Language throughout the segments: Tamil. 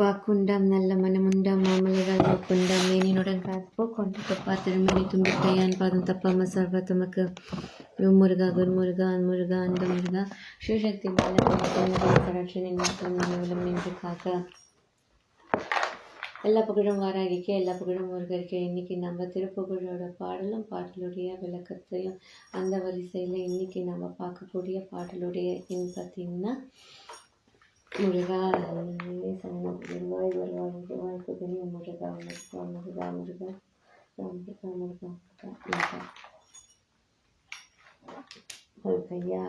வாக்குண்டாம் நல்ல மனமுண்டாம் மாமலைகள் வாக்குண்டாம் மேனினுடன் காப்போ கொண்ட தப்பா திருமணி தும்பிக்கையான் பாதம் தப்பாம சர்வ தமக்கு. முருகா குருமுருகா அன்முருகா அந்த முருகா சிவசக்தி பாலகரட்சனின் மக்களும் நின்று காக்க. எல்லா புகழும் வாராகிக்க எல்லா புகழும் முருகருக்கு. இன்னைக்கு நம்ம திருப்புகழோட பாடலும் பாடலுடைய விளக்கத்தையும் அந்த வரிசையில் இன்னைக்கு நம்ம பார்க்கக்கூடிய பாடலுடைய இன் பார்த்தீங்கன்னா முருகா சரணம் வருவாய் வருவாய் வருவாய் புகழி முருகா முருகா முருகா முருகா முருகா முருகா முருகா முருகையா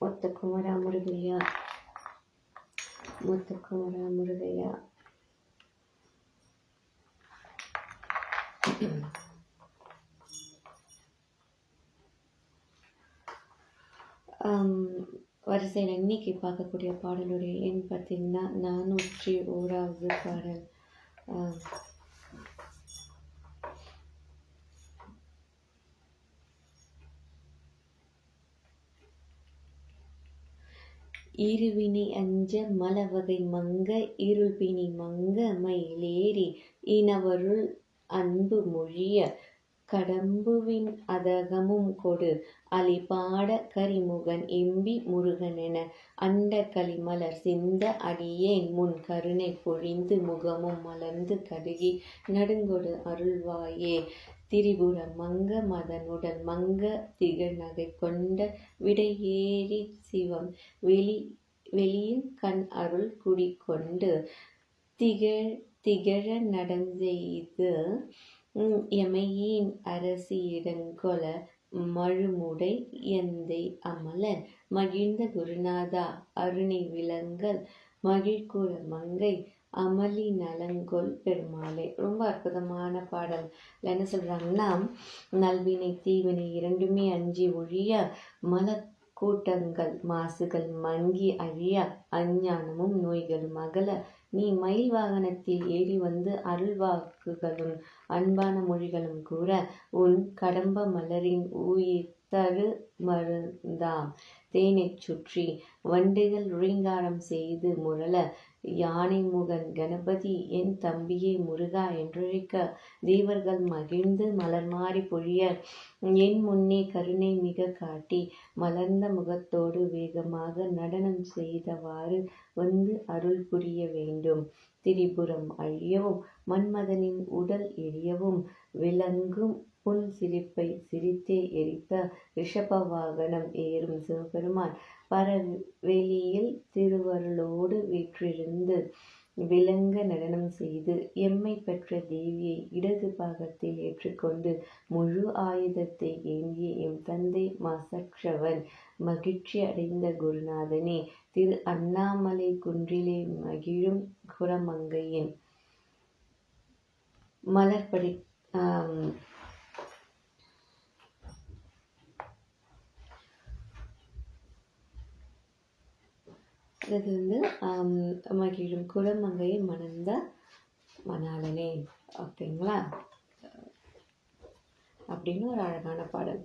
ஒத்த குமரா முருகையா மூத்த குமரா முருகையா வரிசையில் இன்னைக்கு பார்க்கக்கூடிய பாடலுடைய எண் பார்த்தீங்கன்னா நானூற்றி ஓராவது பாடல். இருவினி இருவினை அஞ்ச மலவகை மங்க இருள்பிணி மங்க மயிலேறி இனவருள் அன்பு மொழிய கடம்புவின் அதகமும் கொடு. அலிபாட கரிமுகன் எம்பி முருகனென அண்ட களிமலர் சிந்த அடியேன் முன் கருணை பொழிந்து முகமும் மலர்ந்து கருகி நடுங்கொடு அருள்வாயே. திரிபுர மங்க மதனுடன் மங்க திகழ் நகை கொண்ட விடையேறி சிவம் வெளி வெளியில் கண் அருள் குடிக்கொண்டு திகழ் திகழ நடந்தெய்து எமையின் அரசியிடங்கொல மழுமுடை எந்தை அமலன். மகிழ்ந்த குருநாதா அருணை விலங்கல் மகிழ்குல மங்கை அமளி நலங்கொள் பெருமாளே. ரொம்ப அற்புதமான பாடல். என்ன சொல்கிறாங்கன்னா நல்வினை தீவினை இரண்டுமே அஞ்சி ஒழிய மல கூட்டங்கள் மாசுகள் மங்கி அழிய அஞ்ஞானமும் நோய்களும் அகல நீ மயில் வாகனத்தில் ஏறி வந்து அருள்வாக்குகளும் அன்பான மொழிகளும் கூற உன் கடம்ப மலரின் உயிர் தரு மருந்தாம் தேனைச் சுற்றி வண்டுகள் ரீங்காரம் செய்து முரள யானை முகன் கணபதி என் தம்பியே முருகா என்றழைக்க தேவர்கள் மகிழ்ந்து மலர் மாறி பொழிய என் முன்னே கருணை மிக காட்டி மலர்ந்த முகத்தோடு வேகமாக நடனம் செய்தவாறு வந்து அருள் புரிய வேண்டும். திரிபுரம் அழியவும் மன்மதனின் உடல் எரியவும் விளங்கும் புன் சிரிப்பை சிரித்தே எரித்த ரிஷப வாகனம் ஏறும் சிவபெருமான் பரவெளியில் திருவருளோடு வீற்றிருந்து விளங்க நடனம் செய்து எம்மை பெற்ற தேவியை இடது பாகத்தில் ஏற்றுக்கொண்டு முழு ஆயுதத்தை ஏந்திய எம் தந்தை மசற்றவன் மகிழ்ச்சி அடைந்த குருநாதனே திரு அண்ணாமலை குன்றிலே மகிழும் குரமங்கையின் மலர்படி அடுத்தது வந்து மகிழும் குலமங்கையை மணந்த மணாளனே ஓகேங்களா அப்படின்னு ஒரு அழகான பாடல்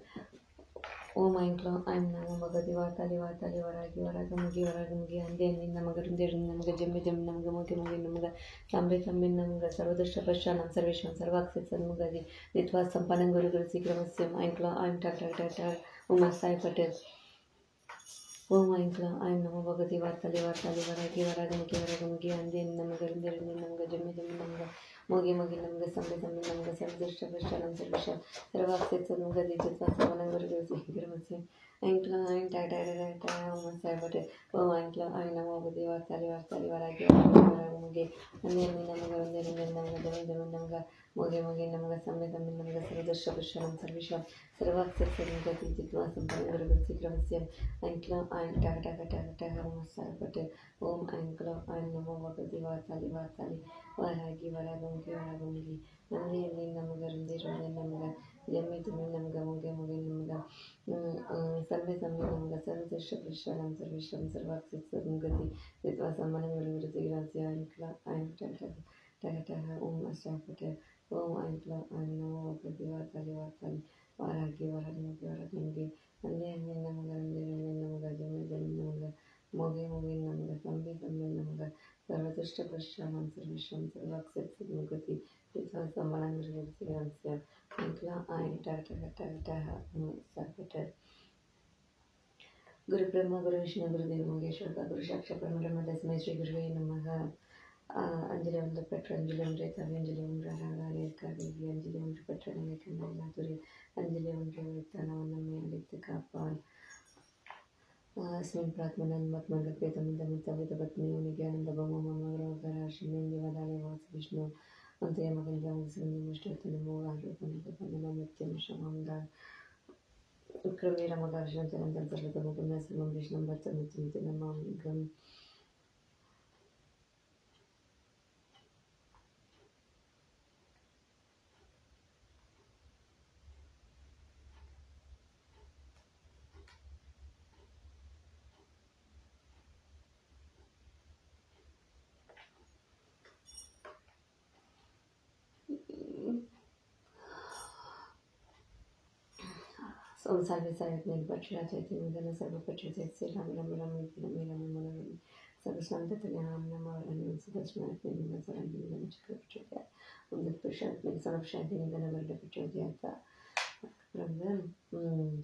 ஓ ஐங்க்லாம் ஐம் நம மகதி வார்த்தாலி வார்த்தாலி வராகி வராக முகி வராக முகி அந்த அந்தி நமக ருந்தெழுந்து நமக ஜம்மி ஜம்மி நமக்கு முகி முகி நமக்கு தம்பி தம்பி நமக்கு நமக பஷா நம் சர்வேஷம் சர்வாக்ஷி சண்முகதி தித்வா சம்பனம் குரு குரு சீக்கிரமசியம் ஐங்க்லாம் I'm doctor doctor Uma Sai Patel ஓ மாயின்ஸ்ல ஆயம் நம பகதி வார்த்தலை வார்த்தலை வராகி வராக முக்கிய வராக முக்கிய அஞ்சு நமக்கு இருந்திருந்து நமக்கு ஜம்மி ஜம்மி நமக்கு மோகி மோகி நமக்கு சம்பி சம்பி நமக்கு சர்திஷ்ட பிஷ்ட நம் சர்விஷ சர்வாக்சித்து நமக்கு தீஜத்வா சமலங்குரு Devasi கிரமசி ಐಂಕ್ಲ ಐಂ talk talk talk talk Uma Sai Patel ಓಂ ಐಂಕ್ಲ ಐಂ ನಮೋ ಭಗವತಿ ವಾರ್ತಾಲಿ ವಾರ್ತಾಲಿ ವರಾಗಿ ವರಾಗ ವರಾಗ ಮುಗಿ ಅಂದೆ ನಮಗ ರುಂದೇರು ನಮಗ ಜಮ್ಮಿ ಜಮ್ಮಿ ನಮಗ ಮುಗಿ ಮುಗಿ ನಮಗ ಸಂಬೆ ಸಂಬೆ ನಮಗ ಸರ್ವದೃಷ್ಟ ಪಶ್ಚಾನಂ ಸರ್ವೇಶ ಸರ್ವಾಕ್ಷಿ ಸನ್ಮುಗದಿ ದಿತ್ವಾ ಸಂಪನ್ನ ಗುರುಗಳು ಶೀಘ್ರಮಸ್ಯಂ ಐಂಕ್ಲ ಐಂ ಟಾಕ ಟಾಕ ಟಾಕ ಟಾಕ ಮಸಾಲ ಪಟೇಲ್ ಓಂ ಐಂಕ್ಲ ಐಂ ನಮೋ ಭಗವತಿ ವಾರ್ತಾಲಿ ವಾರ್ತಾಲಿ ವರಾಗಿ ವರಾಗಮುಗಿ ವರಾಗಮುಗಿ ನಂದಿಯಲ್ಲಿ ನಮಗ ರುಂದಿ ರುಂದಿ ನಮಗ यमेतमे नमगा मुगे मुगे नमगा सर्वे सम्ये नमगा सर्वशेष विश्वं सर्वेश्वं सर्वाक्षति सद्गति यत्वा सामान्य वृत्ति ग्रास्य ऐंक्ला ऐंक्ला टकटः नमो वक्रति वातालि वातालि वाराग्ये वरालिमुगे वरालिमुगे अन्ये अन्ये नमगा अन्ये अन्ये जमे जमे नमगा मोगे मोगे नमगा सम्ये सम्ये नमगा सर्वश्रेष्ठ पश्यामं सर्वेश्वं सर्वाक्षि Because the man raised himself and entered the secretary. ಗುರು ಬ್ರಹ್ಮ ಗುರು ವಿಷ್ಣು ಗುರುದೇವ ಮುಗೇಶ್ವರ ಗುರು ಸಾಕ್ಷ ಪರಮ ತಸ್ಮೈ ಶ್ರೀ ಗುರುವೇ ನಮಃ அஞ்சில் வந்து பெற்ற அஞ்சில் ஒன்று தவியஞ்சில் ஒன்று அழகாக இருக்காது அஞ்சில் ஒன்று பெற்ற நிலை கண்டல்லா துறை அஞ்சில் ஒன்று வைத்தான் அவன் நம்மை அழைத்து காப்பான் ಅಸ್ಮಿನ್ ಪ್ರಾತ್ಮನಾತ್ಮನ್ಗೆ ಪ್ರೇತಮಿಂದ ಮುತ್ತವಿತ ಪತ್ನಿ ಉನಿಗೆ ಆನಂದ ಭೌಮ ಮಮ ಗ್ರಹ ರಾಶಿ ನಿಂದಿವದಾಳೆ ವಾಸ Vishnu Azért meg ugye az most történő múlásban, hogy nem említem sem hangar. Körülmére magam sem teremtettek, de magam ezt mondom, és nem vettem, mint nem a hangom. Sono salve salve nel bacillare di Milano, salve bacillare di Milano, Milano, Milano, Milano, salve salve di Milano, Milano, salve salve di Milano, salve Milano, salve bacillare di Milano, salve bacillare di Milano, salve bacillare di Milano, salve bacillare di Milano,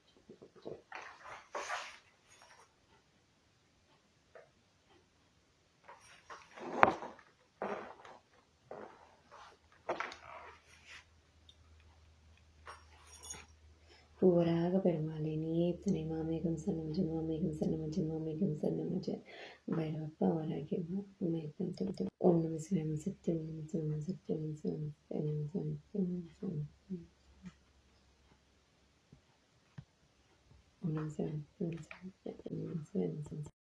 போராக பெருமாளே நீயே துணை மாமேகம் சரணமஜ மாமேகம் சரணமஜ மாமேகம் சரணமஜ பைரவப்பா வராகியம்மா உண்மையக்கம் திருத்து ஓம் நம சிவம் சக்தி ஓம் சிவம் சக்தி சிவம் சிவம் சிவம் சிவம் ஓம் சிவம் சிவம் சிவம் சிவம் சிவம்